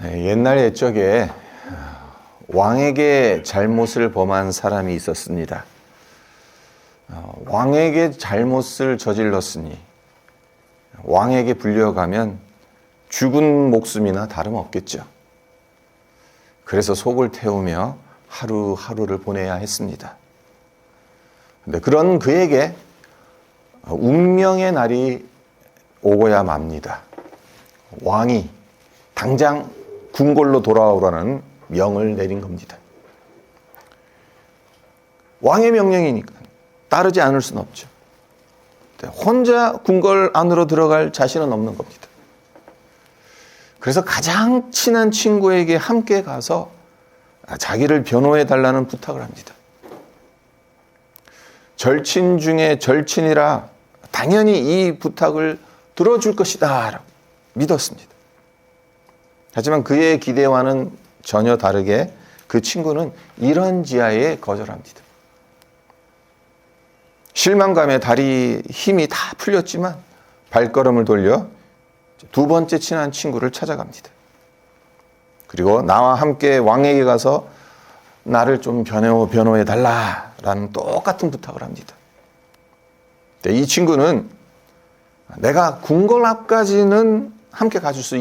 네, 옛날 옛적에 왕에게 잘못을 범한 사람이 있었습니다. 어, 왕에게 잘못을 저질렀으니 왕에게 불려가면 죽은 목숨이나 다름없겠죠. 그래서 속을 태우며 하루하루를 보내야 했습니다. 근데 그런 그에게 운명의 날이 오고야 맙니다. 왕이 당장 궁궐로 돌아오라는 명을 내린 겁니다. 왕의 명령이니까 따르지 않을 수는 없죠. 혼자 궁궐 안으로 들어갈 자신은 없는 겁니다. 그래서 가장 친한 친구에게 함께 가서 자기를 변호해 달라는 부탁을 합니다. 절친 중에 절친이라 당연히 이 부탁을 들어줄 것이다. 믿었습니다. 하지만 그의 기대와는 전혀 다르게 그 친구는 이런 지하에 거절합니다. 실망감에 다리 힘이 다 풀렸지만 발걸음을 돌려 두 번째 친한 친구를 찾아갑니다. 그리고 나와 함께 왕에게 가서 나를 좀 변호, 변호해 달라라는 똑같은 부탁을 합니다. 이 친구는 내가 궁궐 앞까지는 함께 가줄 수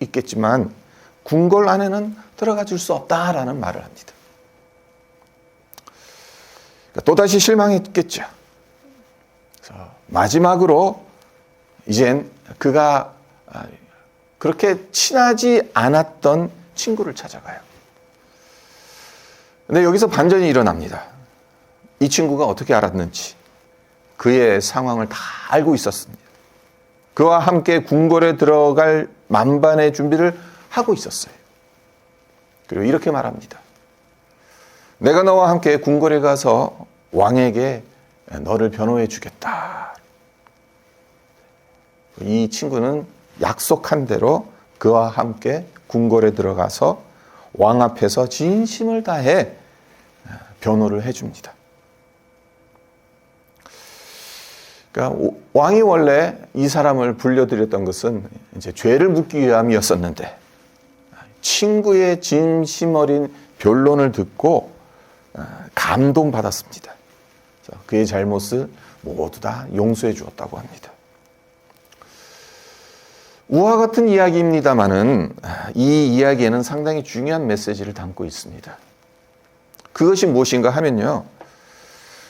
있, 있겠지만 궁궐 안에는 들어가 줄 수 없다라는 말을 합니다. 그러니까 또다시 실망했겠죠. 마지막으로 이젠 그가 그렇게 친하지 않았던 친구를 찾아가요. 근데 여기서 반전이 일어납니다. 이 친구가 어떻게 알았는지 그의 상황을 다 알고 있었습니다. 그와 함께 궁궐에 들어갈 만반의 준비를 하고 있었어요. 그리고 이렇게 말합니다. 내가 너와 함께 궁궐에 가서 왕에게 너를 변호해 주겠다. 이 친구는 약속한 대로 그와 함께 궁궐에 들어가서 왕 앞에서 진심을 다해 변호를 해 줍니다. 그러니까 왕이 원래 이 사람을 불려들였던 것은 이제 죄를 묻기 위함이었었는데 친구의 진심 어린 변론을 듣고 감동받았습니다. 그의 잘못을 모두 다 용서해 주었다고 합니다. 우화 같은 이야기입니다만은 이 이야기에는 상당히 중요한 메시지를 담고 있습니다. 그것이 무엇인가 하면요.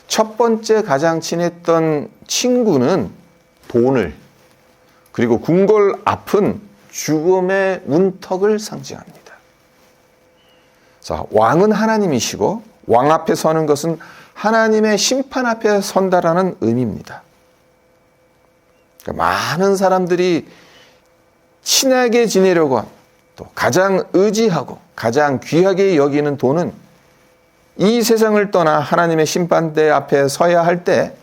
첫 번째 가장 친했던 친구는 돈을 그리고 궁궐 앞은 죽음의 문턱을 상징합니다. 자, 왕은 하나님이시고 왕 앞에 서는 것은 하나님의 심판 앞에 선다라는 의미입니다. 그러니까 많은 사람들이 친하게 지내려고 또 가장 의지하고 가장 귀하게 여기는 돈은 이 세상을 떠나 하나님의 심판대 앞에 서야 할 때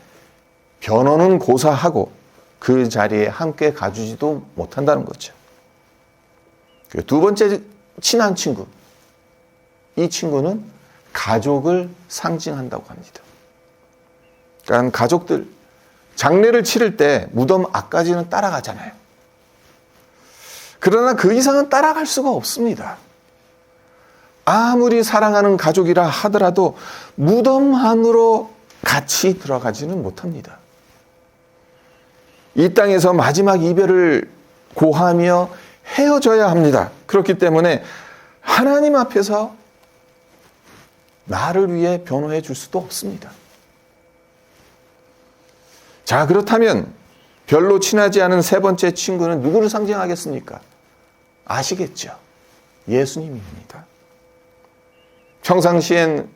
변호는 고사하고 그 자리에 함께 가주지도 못한다는 거죠. 그두 번째 친한 친구. 이 친구는 가족을 상징한다고 합니다. 그러니까 가족들 장례를 치를 때 무덤 앞까지는 따라가잖아요. 그러나 그 이상은 따라갈 수가 없습니다. 아무리 사랑하는 가족이라 하더라도 무덤 안으로 같이 들어가지는 못합니다. 이 땅에서 마지막 이별을 고하며 헤어져야 합니다. 그렇기 때문에 하나님 앞에서 나를 위해 변호해 줄 수도 없습니다. 자, 그렇다면 별로 친하지 않은 세 번째 친구는 누구를 상징하겠습니까? 아시겠죠? 예수님입니다. 평상시엔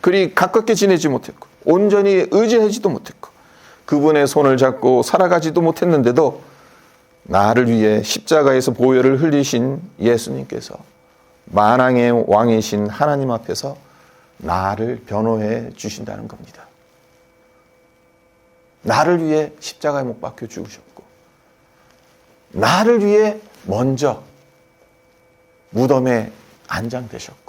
그리 가깝게 지내지 못했고 온전히 의지하지도 못했고 그분의 손을 잡고 살아가지도 못했는데도 나를 위해 십자가에서 보혈을 흘리신 예수님께서 만왕의 왕이신 하나님 앞에서 나를 변호해 주신다는 겁니다. 나를 위해 십자가에 못 박혀 죽으셨고 나를 위해 먼저 무덤에 안장되셨고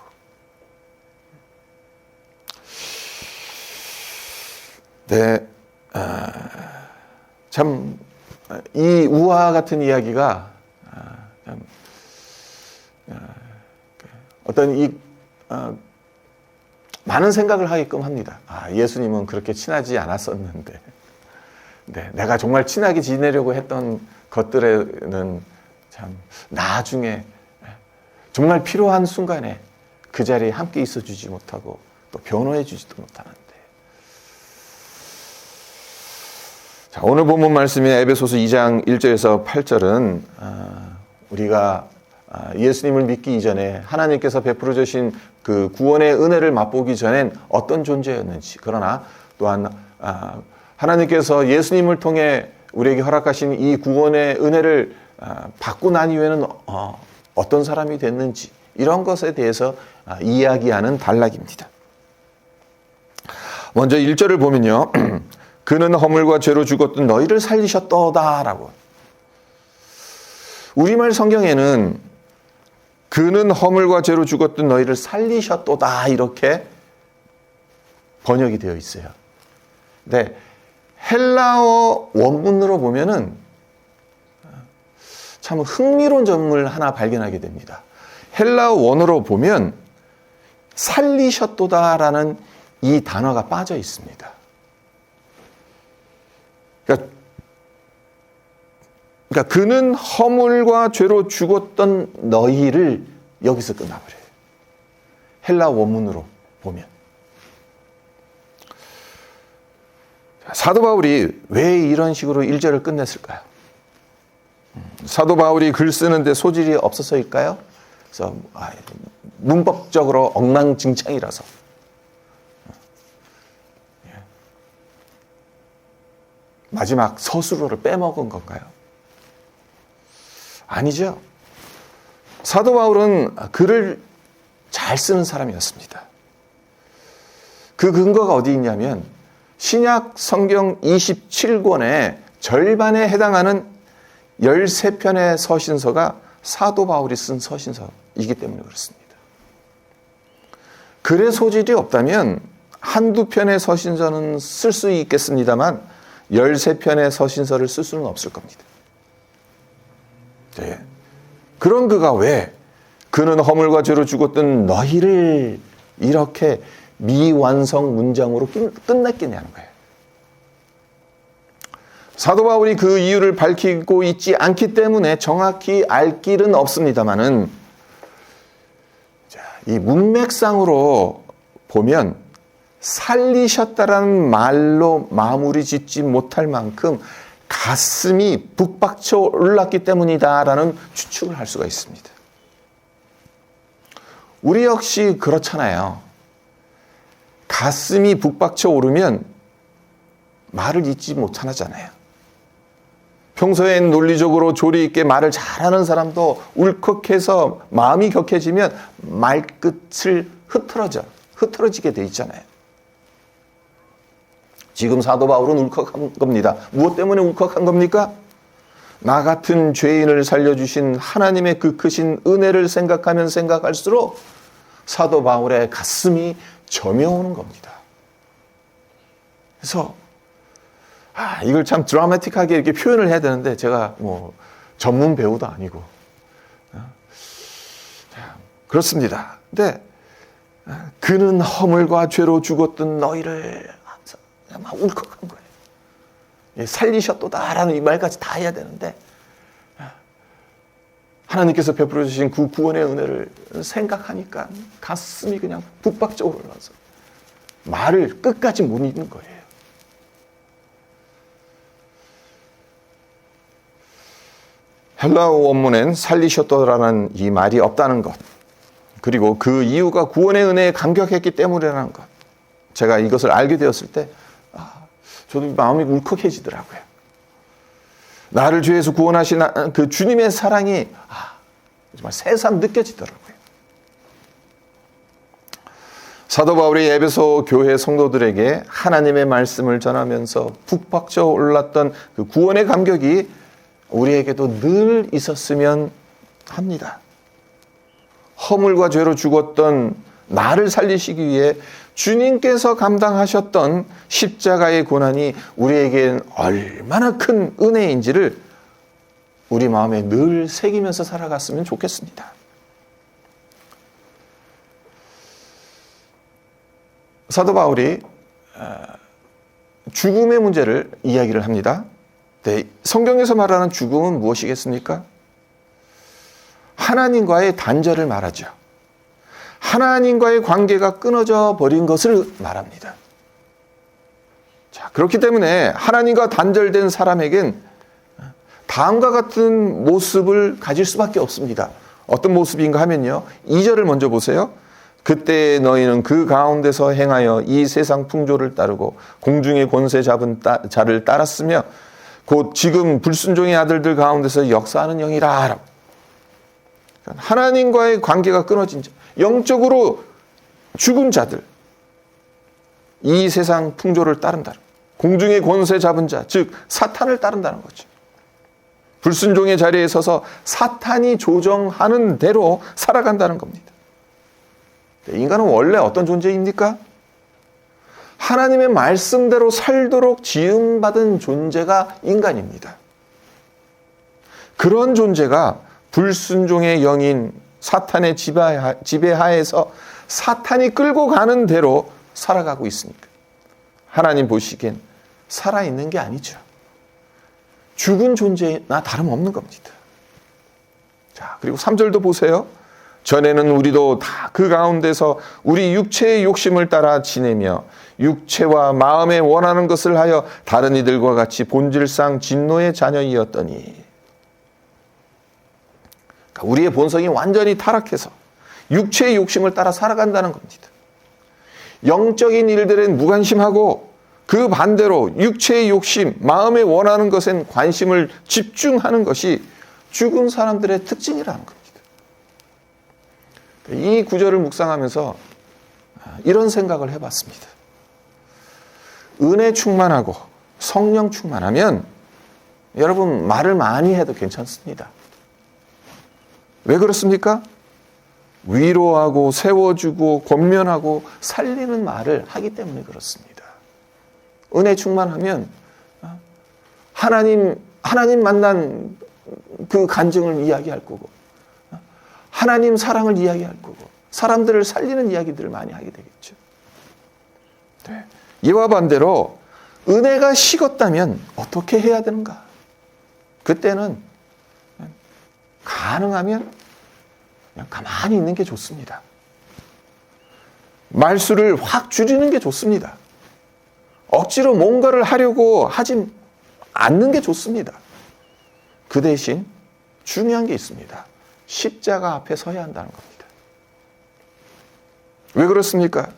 네, 아, 참 이 우화 같은 이야기가 아, 어떤 이 어, 많은 생각을 하게끔 합니다. 아, 예수님은 그렇게 친하지 않았었는데, 네, 내가 정말 친하게 지내려고 했던 것들에는 참 나중에 정말 필요한 순간에 그 자리에 함께 있어주지 못하고 또 변호해주지도 못하는 자, 오늘 본문 말씀인 에베소서 2장 1절에서 8절은 아, 우리가 아, 예수님을 믿기 이전에 하나님께서 베풀어 주신 그 구원의 은혜를 맛보기 전엔 어떤 존재였는지 그러나 또한 아, 하나님께서 예수님을 통해 우리에게 허락하신 이 구원의 은혜를 아, 받고 난 이후에는 어, 어떤 사람이 됐는지 이런 것에 대해서 이야기하는 단락입니다. 먼저 1절을 보면요. 그는 허물과 죄로 죽었던 너희를 살리셨도다라고. 우리말 성경에는 그는 허물과 죄로 죽었던 너희를 살리셨도다 이렇게 번역이 되어 있어요. 네. 헬라어 원문으로 보면은 참 흥미로운 점을 하나 발견하게 됩니다. 헬라어 원어로 보면 살리셨도다라는 이 단어가 빠져 있습니다. 그러니까, 그러니까 그는 허물과 죄로 죽었던 너희를 여기서 끝나버려요. 헬라 원문으로 보면. 사도 바울이 왜 이런 식으로 1절을 끝냈을까요? 사도 바울이 글 쓰는데 소질이 없어서일까요? 그래서 아, 문법적으로 엉망진창이라서 마지막 서술어를 빼먹은 건가요? 아니죠. 사도 바울은 글을 잘 쓰는 사람이었습니다. 그 근거가 어디 있냐면 신약 성경 27권의 절반에 해당하는 13편의 서신서가 사도 바울이 쓴 서신서이기 때문에 그렇습니다. 글의 소질이 없다면 한두 편의 서신서는 쓸 수 있겠습니다만 13편의 서신서를 쓸 수는 없을 겁니다. 네. 그런 그가 왜 그는 허물과 죄로 죽었던 너희를 이렇게 미완성 문장으로 끝냈겠냐는 거예요. 사도 바울이 그 이유를 밝히고 있지 않기 때문에 정확히 알 길은 없습니다만은 이 문맥상으로 보면 살리셨다라는 말로 마무리 짓지 못할 만큼 가슴이 북박쳐 올랐기 때문이다라는 추측을 할 수가 있습니다. 우리 역시 그렇잖아요. 가슴이 북박쳐 오르면 말을 잊지 못하잖아요. 평소엔 논리적으로 조리 있게 말을 잘하는 사람도 울컥해서 마음이 격해지면 말끝을 흐트러져, 흐트러지게 돼 있잖아요. 지금 사도 바울은 울컥한 겁니다. 무엇 때문에 울컥한 겁니까? 나 같은 죄인을 살려주신 하나님의 그 크신 은혜를 생각하면 생각할수록 사도 바울의 가슴이 점여오는 겁니다. 그래서 아, 이걸 참 드라마틱하게 이렇게 표현을 해야 되는데 제가 뭐 전문 배우도 아니고 어? 그렇습니다. 근데 어, 그는 허물과 죄로 죽었던 너희를 막 울컥한 거예요. 살리셨도다라는 이 말까지 다 해야 되는데 어, 하나님께서 베풀어 주신 그 구원의 은혜를 생각하니까 가슴이 그냥 북박적으로 올라서 말을 끝까지 못 읽는 거예요. 헬라어 원문엔 살리셨더라는 이 말이 없다는 것. 그리고 그 이유가 구원의 은혜에 감격했기 때문이라는 것. 제가 이것을 알게 되었을 때, 아, 저도 마음이 울컥해지더라고요. 나를 죄에서 구원하신 그 주님의 사랑이, 아, 정말 새삼 느껴지더라고요. 사도 바울이 에베소 교회 성도들에게 하나님의 말씀을 전하면서 북박쳐 올랐던 그 구원의 감격이 우리에게도 늘 있었으면 합니다. 허물과 죄로 죽었던 나를 살리시기 위해 주님께서 감당하셨던 십자가의 고난이 우리에겐 얼마나 큰 은혜인지를 우리 마음에 늘 새기면서 살아갔으면 좋겠습니다. 사도 바울이 아, 죽음의 문제를 이야기를 합니다. 네, 성경에서 말하는 죽음은 무엇이겠습니까? 하나님과의 단절을 말하죠. 하나님과의 관계가 끊어져 버린 것을 말합니다. 자, 그렇기 때문에 하나님과 단절된 사람에겐 다음과 같은 모습을 가질 수밖에 없습니다. 어떤 모습인가 하면요. 2절을 먼저 보세요. 그때 너희는 그 가운데서 행하여 이 세상 풍조를 따르고 공중의 권세 잡은 따, 자를 따랐으며 곧 지금 불순종의 아들들 가운데서 역사하는 영이라. 하나님과의 관계가 끊어진 자, 영적으로 죽은 자들, 이 세상 풍조를 따른다. 공중의 권세 잡은 자, 즉 사탄을 따른다는 거죠. 불순종의 자리에 서서 사탄이 조정하는 대로 살아간다는 겁니다. 네, 인간은 원래 어떤 존재입니까? 하나님의 말씀대로 살도록 지음받은 존재가 인간입니다. 그런 존재가 불순종의 영인 사탄의 지배하에서 사탄이 끌고 가는 대로 살아가고 있습니까? 하나님 보시기엔 살아있는 게 아니죠. 죽은 존재나 다름없는 겁니다. 자, 그리고 3절도 보세요. 전에는 우리도 다 그 가운데서 우리 육체의 욕심을 따라 지내며 육체와 마음에 원하는 것을 하여 다른 이들과 같이 본질상 진노의 자녀이었더니 우리의 본성이 완전히 타락해서 육체의 욕심을 따라 살아간다는 겁니다. 영적인 일들엔 무관심하고 그 반대로 육체의 욕심, 마음에 원하는 것엔 관심을 집중하는 것이 죽은 사람들의 특징이라는 겁니다. 이 구절을 묵상하면서 이런 생각을 해봤습니다. 은혜 충만하고 성령 충만하면 여러분 말을 많이 해도 괜찮습니다. 왜 그렇습니까? 위로하고 세워주고 권면하고 살리는 말을 하기 때문에 그렇습니다. 은혜 충만하면 하나님 하나님 만난 그 간증을 이야기할 거고 하나님 사랑을 이야기할 거고 사람들을 살리는 이야기들을 많이 하게 되겠죠. 네. 이와 반대로 은혜가 식었다면 어떻게 해야 되는가? 그때는 가능하면 그냥 가만히 있는 게 좋습니다. 말수를 확 줄이는 게 좋습니다. 억지로 뭔가를 하려고 하지 않는 게 좋습니다. 그 대신 중요한 게 있습니다. 십자가 앞에 서야 한다는 겁니다. 왜 그렇습니까?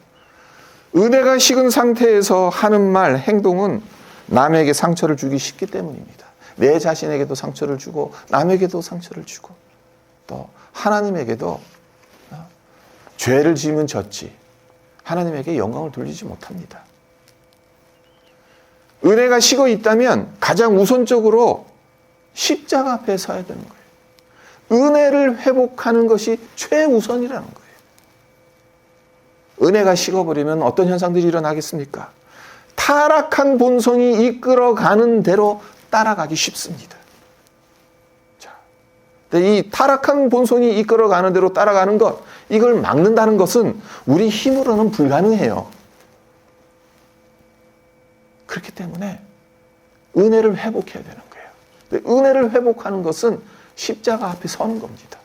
은혜가 식은 상태에서 하는 말, 행동은 남에게 상처를 주기 쉽기 때문입니다. 내 자신에게도 상처를 주고, 남에게도 상처를 주고, 또 하나님에게도 어, 죄를 지으면 졌지, 하나님에게 영광을 돌리지 못합니다. 은혜가 식어 있다면 가장 우선적으로 십자가 앞에 서야 되는 거예요. 은혜를 회복하는 것이 최우선이라는 거예요. 은혜가 식어버리면 어떤 현상들이 일어나겠습니까? 타락한 본성이 이끌어가는 대로 따라가기 쉽습니다. 자, 이 타락한 본성이 이끌어가는 대로 따라가는 것, 이걸 막는다는 것은 우리 힘으로는 불가능해요. 그렇기 때문에 은혜를 회복해야 되는 거예요. 은혜를 회복하는 것은 십자가 앞에 서는 겁니다.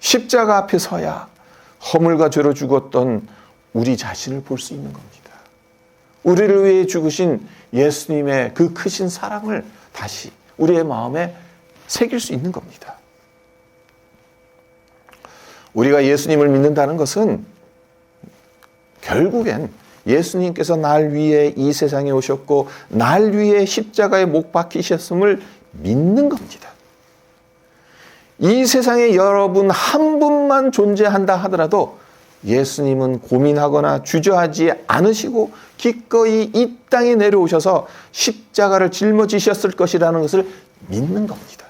십자가 앞에 서야 허물과 죄로 죽었던 우리 자신을 볼 수 있는 겁니다. 우리를 위해 죽으신 예수님의 그 크신 사랑을 다시 우리의 마음에 새길 수 있는 겁니다. 우리가 예수님을 믿는다는 것은 결국엔 예수님께서 날 위해 이 세상에 오셨고 날 위해 십자가에 못 박히셨음을 믿는 겁니다. 이 세상에 여러분 한 분만 존재한다 하더라도 예수님은 고민하거나 주저하지 않으시고 기꺼이 이 땅에 내려오셔서 십자가를 짊어지셨을 것이라는 것을 믿는 겁니다.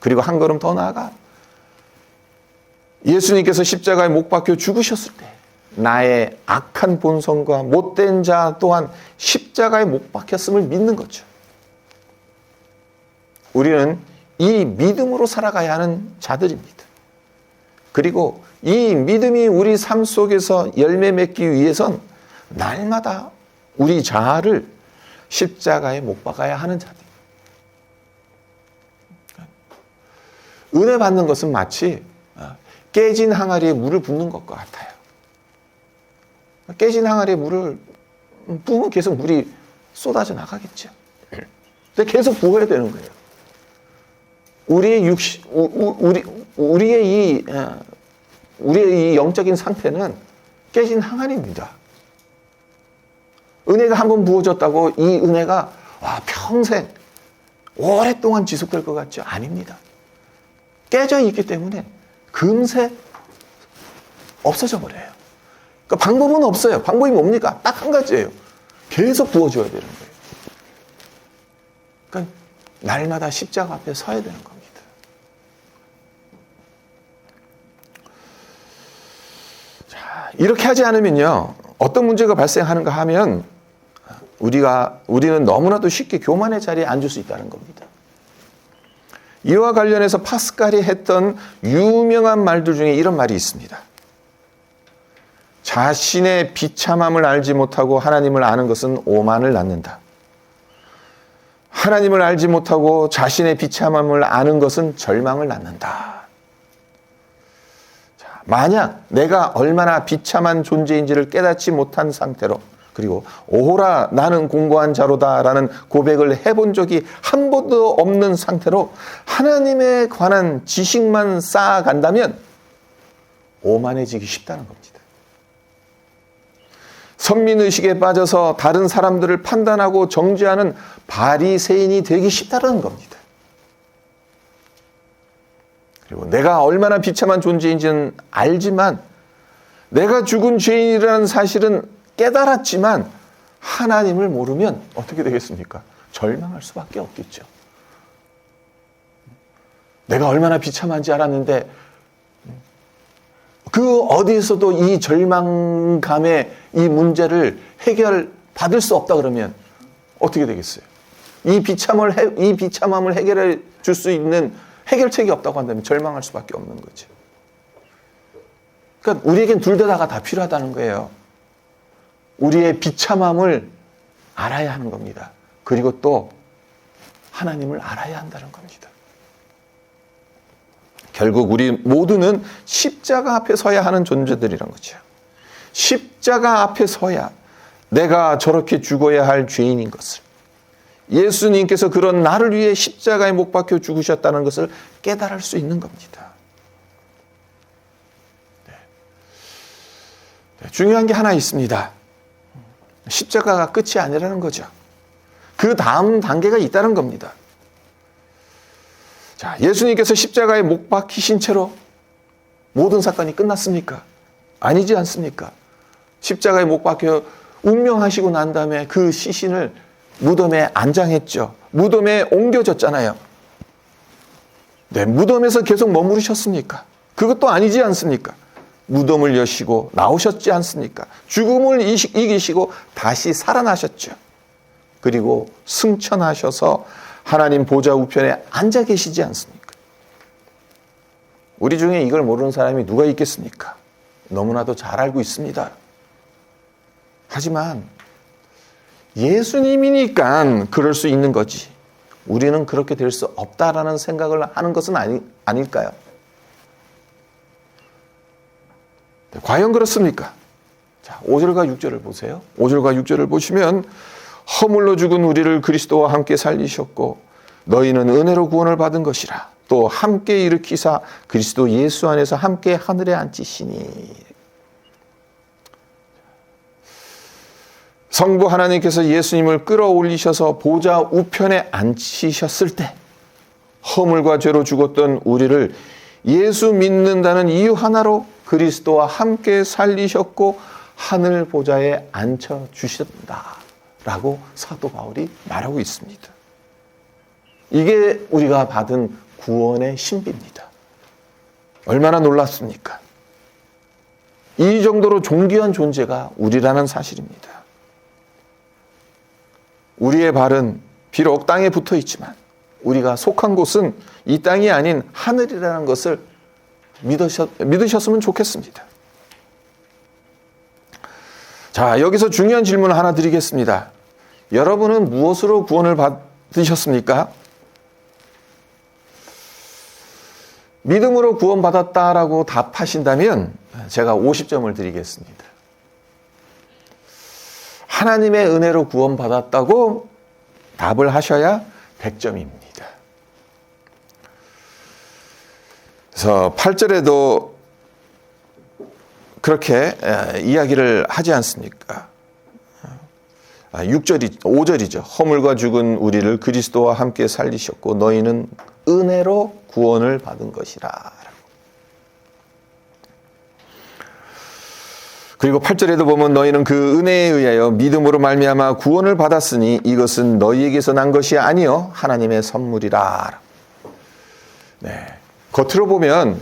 그리고 한 걸음 더 나아가 예수님께서 십자가에 못 박혀 죽으셨을 때 나의 악한 본성과 못된 자 또한 십자가에 못 박혔음을 믿는 거죠. 우리는 이 믿음으로 살아가야 하는 자들입니다. 그리고 이 믿음이 우리 삶 속에서 열매 맺기 위해선 날마다 우리 자아를 십자가에 못 박아야 하는 자들. 은혜 받는 것은 마치 어, 깨진 항아리에 물을 붓는 것과 같아요. 깨진 항아리에 물을 부으면 계속 물이 쏟아져 나가겠죠. 근데 계속 부어야 되는 거예요. 우리의 육시, 우리, 우리의 이, 어, 우리의 이 영적인 상태는 깨진 항아리입니다. 은혜가 한 번 부어졌다고 이 은혜가 와, 평생, 오랫동안 지속될 것 같죠? 아닙니다. 깨져 있기 때문에 금세 없어져 버려요. 그러니까 방법은 없어요. 방법이 뭡니까? 딱 한 가지예요. 계속 부어줘야 되는 거예요. 그러니까 날마다 십자가 앞에 서야 되는 겁니다. 자, 이렇게 하지 않으면요. 어떤 문제가 발생하는가 하면 우리가 우리는 너무나도 쉽게 교만의 자리에 앉을 수 있다는 겁니다. 이와 관련해서 파스칼이 했던 유명한 말들 중에 이런 말이 있습니다. 자신의 비참함을 알지 못하고 하나님을 아는 것은 오만을 낳는다. 하나님을 알지 못하고 자신의 비참함을 아는 것은 절망을 낳는다. 자, 만약 내가 얼마나 비참한 존재인지를 깨닫지 못한 상태로 그리고 오호라 나는 공고한 자로다라는 고백을 해본 적이 한 번도 없는 상태로 하나님에 관한 지식만 쌓아간다면 오만해지기 쉽다는 겁니다. 선민의식에 빠져서 다른 사람들을 판단하고 정죄하는 바리새인이 되기 쉽다는 겁니다. 그리고 내가 얼마나 비참한 존재인지는 알지만 내가 죽은 죄인이라는 사실은 깨달았지만 하나님을 모르면 어떻게 되겠습니까? 절망할 수밖에 없겠죠. 내가 얼마나 비참한지 알았는데 그 어디에서도 이 절망감의 이 문제를 해결 받을 수 없다 그러면 어떻게 되겠어요? 이 비참을 이 비참함을 해결해 줄 수 있는 해결책이 없다고 한다면 절망할 수밖에 없는 거죠. 그러니까 우리에겐 둘 다가 다 필요하다는 거예요. 우리의 비참함을 알아야 하는 겁니다. 그리고 또 하나님을 알아야 한다는 겁니다. 결국 우리 모두는 십자가 앞에 서야 하는 존재들이란 거죠. 십자가 앞에 서야 내가 저렇게 죽어야 할 죄인인 것을 예수님께서 그런 나를 위해 십자가에 못 박혀 죽으셨다는 것을 깨달을 수 있는 겁니다. 네. 네, 중요한 게 하나 있습니다. 십자가가 끝이 아니라는 거죠. 그 다음 단계가 있다는 겁니다. 자, 예수님께서 십자가에 못 박히신 채로 모든 사건이 끝났습니까? 아니지 않습니까? 십자가에 못 박혀 운명하시고 난 다음에 그 시신을 무덤에 안장했죠. 무덤에 옮겨졌잖아요. 네, 무덤에서 계속 머무르셨습니까? 그것도 아니지 않습니까? 무덤을 여시고 나오셨지 않습니까? 죽음을 이기시고 다시 살아나셨죠. 그리고 승천하셔서 하나님 보좌 우편에 앉아 계시지 않습니까? 우리 중에 이걸 모르는 사람이 누가 있겠습니까? 너무나도 잘 알고 있습니다. 하지만 예수님이니까 그럴 수 있는 거지. 우리는 그렇게 될 수 없다라는 생각을 하는 것은 아니, 아닐까요? 과연 그렇습니까? 자, 5절과 6절을 보세요. 5절과 6절을 보시면 허물로 죽은 우리를 그리스도와 함께 살리셨고 너희는 은혜로 구원을 받은 것이라 또 함께 일으키사 그리스도 예수 안에서 함께 하늘에 앉히시니 성부 하나님께서 예수님을 끌어올리셔서 보좌 우편에 앉히셨을 때 허물과 죄로 죽었던 우리를 예수 믿는다는 이유 하나로 그리스도와 함께 살리셨고 하늘 보좌에 앉혀 주셨다 라고 사도 바울이 말하고 있습니다. 이게 우리가 받은 구원의 신비입니다. 얼마나 놀랍습니까? 이 정도로 존귀한 존재가 우리라는 사실입니다. 우리의 발은 비록 땅에 붙어 있지만 우리가 속한 곳은 이 땅이 아닌 하늘이라는 것을 믿으셨, 믿으셨으면 좋겠습니다. 자, 여기서 중요한 질문을 하나 드리겠습니다. 여러분은 무엇으로 구원을 받으셨습니까? 믿음으로 구원받았다라고 답하신다면 제가 50점을 드리겠습니다. 하나님의 은혜로 구원받았다고 답을 하셔야 100점입니다. 그래서 8절에도 그렇게 에, 이야기를 하지 않습니까? 6절이 5절이죠. 허물과 죽은 우리를 그리스도와 함께 살리셨고 너희는 은혜로 구원을 받은 것이라. 그리고 8절에도 보면 너희는 그 은혜에 의하여 믿음으로 말미암아 구원을 받았으니 이것은 너희에게서 난 것이 아니요 하나님의 선물이라. 네. 겉으로 보면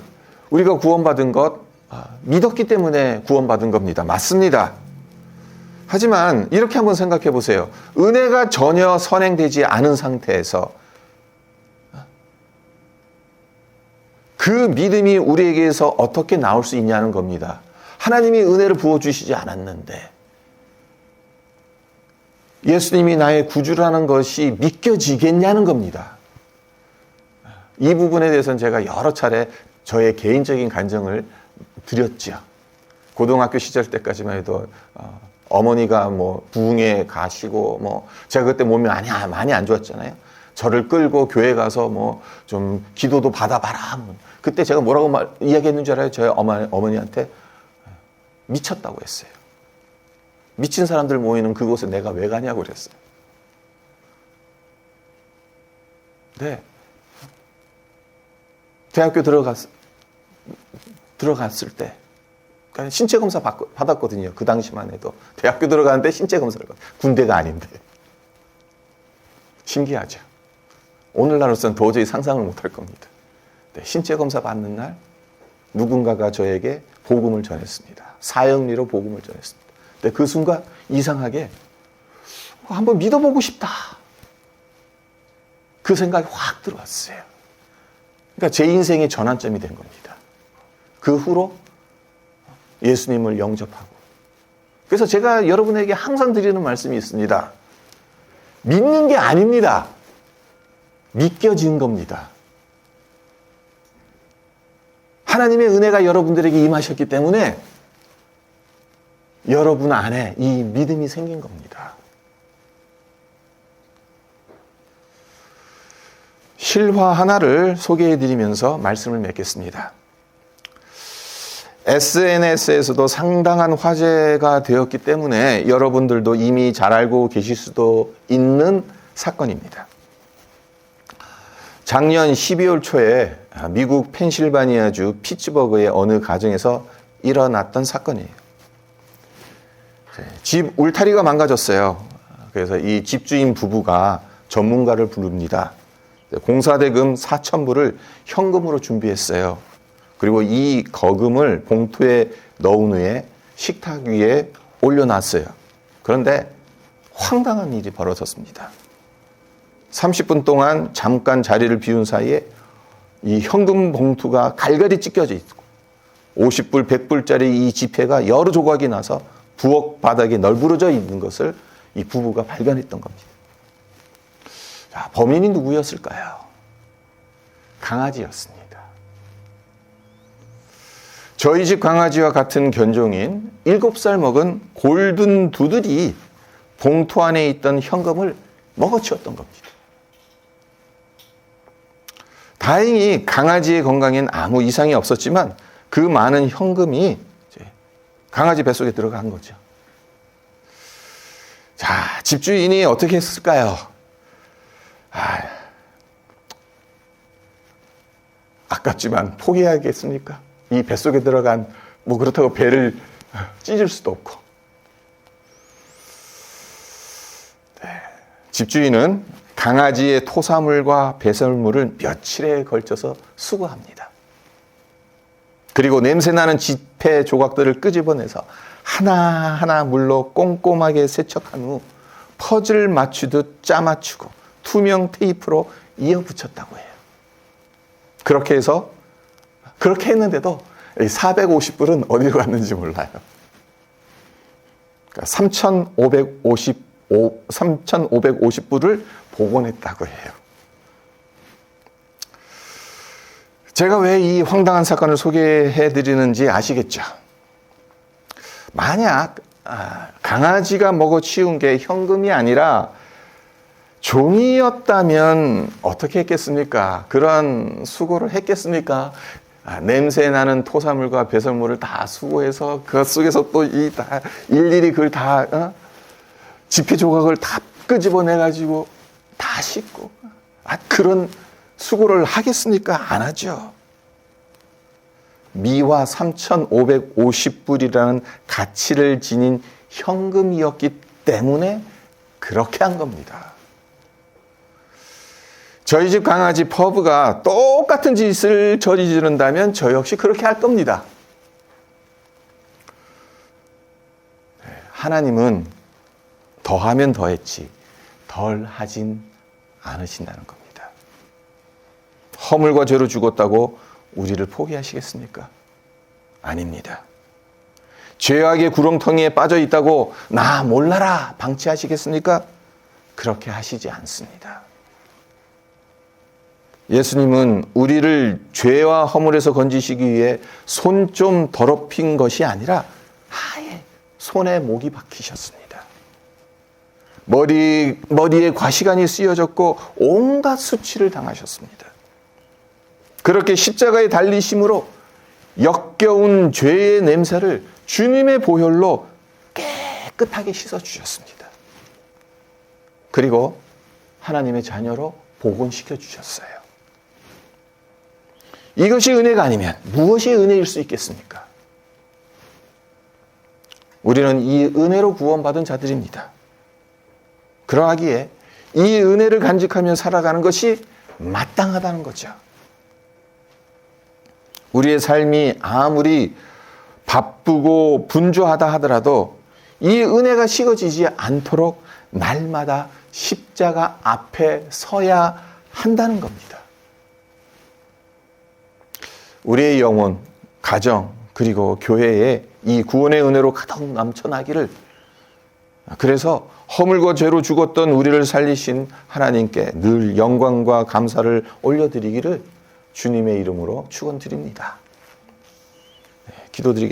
우리가 구원받은 것 아, 믿었기 때문에 구원받은 겁니다. 맞습니다. 하지만 이렇게 한번 생각해 보세요. 은혜가 전혀 선행되지 않은 상태에서 그 믿음이 우리에게서 어떻게 나올 수 있냐는 겁니다. 하나님이 은혜를 부어주시지 않았는데 예수님이 나의 구주라는 것이 믿겨지겠냐는 겁니다. 이 부분에 대해서는 제가 여러 차례 저의 개인적인 간정을 드렸죠. 고등학교 시절 때까지만 해도 어, 어머니가 뭐 부흥에 가시고 뭐 제가 그때 몸이 많이 많이 안 좋았잖아요. 저를 끌고 교회 가서 뭐 좀 기도도 받아봐라. 그때 제가 뭐라고 말, 이야기했는 줄 알아요? 저희 어머니, 어머니한테 미쳤다고 했어요. 미친 사람들 모이는 그곳에 내가 왜 가냐고 그랬어요. 네. 대학교 들어갔, 들어갔을 때, 그러니까 신체 검사 받, 받았거든요. 그 당시만 해도. 대학교 들어가는데 신체 검사를 받 군대가 아닌데. 신기하죠. 오늘날로서는 도저히 상상을 못할 겁니다. 네, 신체 검사 받는 날, 누군가가 저에게 복음을 전했습니다. 사형리로 복음을 전했습니다. 근데 그 순간 이상하게 한번 믿어보고 싶다. 그 생각이 확 들어왔어요. 그러니까 제 인생의 전환점이 된 겁니다. 그 후로 예수님을 영접하고. 그래서 제가 여러분에게 항상 드리는 말씀이 있습니다. 믿는 게 아닙니다. 믿겨진 겁니다. 하나님의 은혜가 여러분들에게 임하셨기 때문에 여러분 안에 이 믿음이 생긴 겁니다. 실화 하나를 소개해 드리면서 말씀을 맺겠습니다. SNS에서도 상당한 화제가 되었기 때문에 여러분들도 이미 잘 알고 계실 수도 있는 사건입니다. 작년 12월 초에 미국 펜실바니아주 피츠버그의 어느 가정에서 일어났던 사건이에요. 집 울타리가 망가졌어요. 그래서 이 집주인 부부가 전문가를 부릅니다. 공사대금 4천불을 현금으로 준비했어요. 그리고 이 거금을 봉투에 넣은 후에 식탁 위에 올려놨어요. 그런데 황당한 일이 벌어졌습니다. 30분 동안 잠깐 자리를 비운 사이에 이 현금 봉투가 갈갈이 찢겨져 있고 50불, 100불짜리 이 지폐가 여러 조각이 나서 부엌 바닥에 널브러져 있는 것을 이 부부가 발견했던 겁니다. 자, 범인이 누구였을까요? 강아지였습니다. 저희 집 강아지와 같은 견종인 7살 먹은 골든 두들이 봉투 안에 있던 현금을 먹어치웠던 겁니다. 다행히 강아지의 건강엔 아무 이상이 없었지만 그 많은 현금이 강아지 뱃속에 들어간 거죠. 자, 집주인이 어떻게 했을까요? 아, 아깝지만 포기하겠습니까? 이 뱃속에 들어간, 뭐 그렇다고 배를 찢을 수도 없고. 네. 집주인은 강아지의 토사물과 배설물을 며칠에 걸쳐서 수거합니다. 그리고 냄새나는 지폐 조각들을 끄집어내서 하나하나 물로 꼼꼼하게 세척한 후 퍼즐 맞추듯 짜맞추고 투명 테이프로 이어 붙였다고 해요. 그렇게 해서 그렇게 했는데도 450불은 어디로 갔는지 몰라요. 그러니까 3,555, 3,550불을 복원했다고 해요. 제가 왜 이 황당한 사건을 소개해 드리는지 아시겠죠? 만약 아, 강아지가 먹어 치운 게 현금이 아니라 종이였다면 어떻게 했겠습니까? 그런 수고를 했겠습니까? 아, 냄새 나는 토사물과 배설물을 다 수거해서 그 속에서 또 이 다 일일이 그걸 다 어? 지폐 조각을 다 끄집어내 가지고 다 씻고 아 그런 수고를 하겠습니까? 안 하죠. 미화 3,550불이라는 가치를 지닌 현금이었기 때문에 그렇게 한 겁니다. 저희 집 강아지 퍼브가 똑같은 짓을 저지른다면 저 역시 그렇게 할 겁니다. 네, 하나님은 더하면 더했지 덜 하진 않으신다는 겁니다. 허물과 죄로 죽었다고 우리를 포기하시겠습니까? 아닙니다. 죄악의 구렁텅이에 빠져 있다고 나 몰라라 방치하시겠습니까? 그렇게 하시지 않습니다. 예수님은 우리를 죄와 허물에서 건지시기 위해 손 좀 더럽힌 것이 아니라 아예 손에 목이 박히셨습니다. 머리, 머리에 과시간이 쓰여졌고 온갖 수치를 당하셨습니다. 그렇게 십자가에 달리심으로 역겨운 죄의 냄새를 주님의 보혈로 깨끗하게 씻어 주셨습니다. 그리고 하나님의 자녀로 복원시켜 주셨어요. 이것이 은혜가 아니면 무엇이 은혜일 수 있겠습니까? 우리는 이 은혜로 구원받은 자들입니다. 그러하기에 이 은혜를 간직하며 살아가는 것이 마땅하다는 거죠. 우리의 삶이 아무리 바쁘고 분주하다 하더라도 이 은혜가 식어지지 않도록 날마다 십자가 앞에 서야 한다는 겁니다. 우리의 영혼, 가정, 그리고 교회에 이 구원의 은혜로 가득 넘쳐나기를 그래서 허물과 죄로 죽었던 우리를 살리신 하나님께 늘 영광과 감사를 올려드리기를 주님의 이름으로 축원드립니다. 네, 기도드리겠습니다.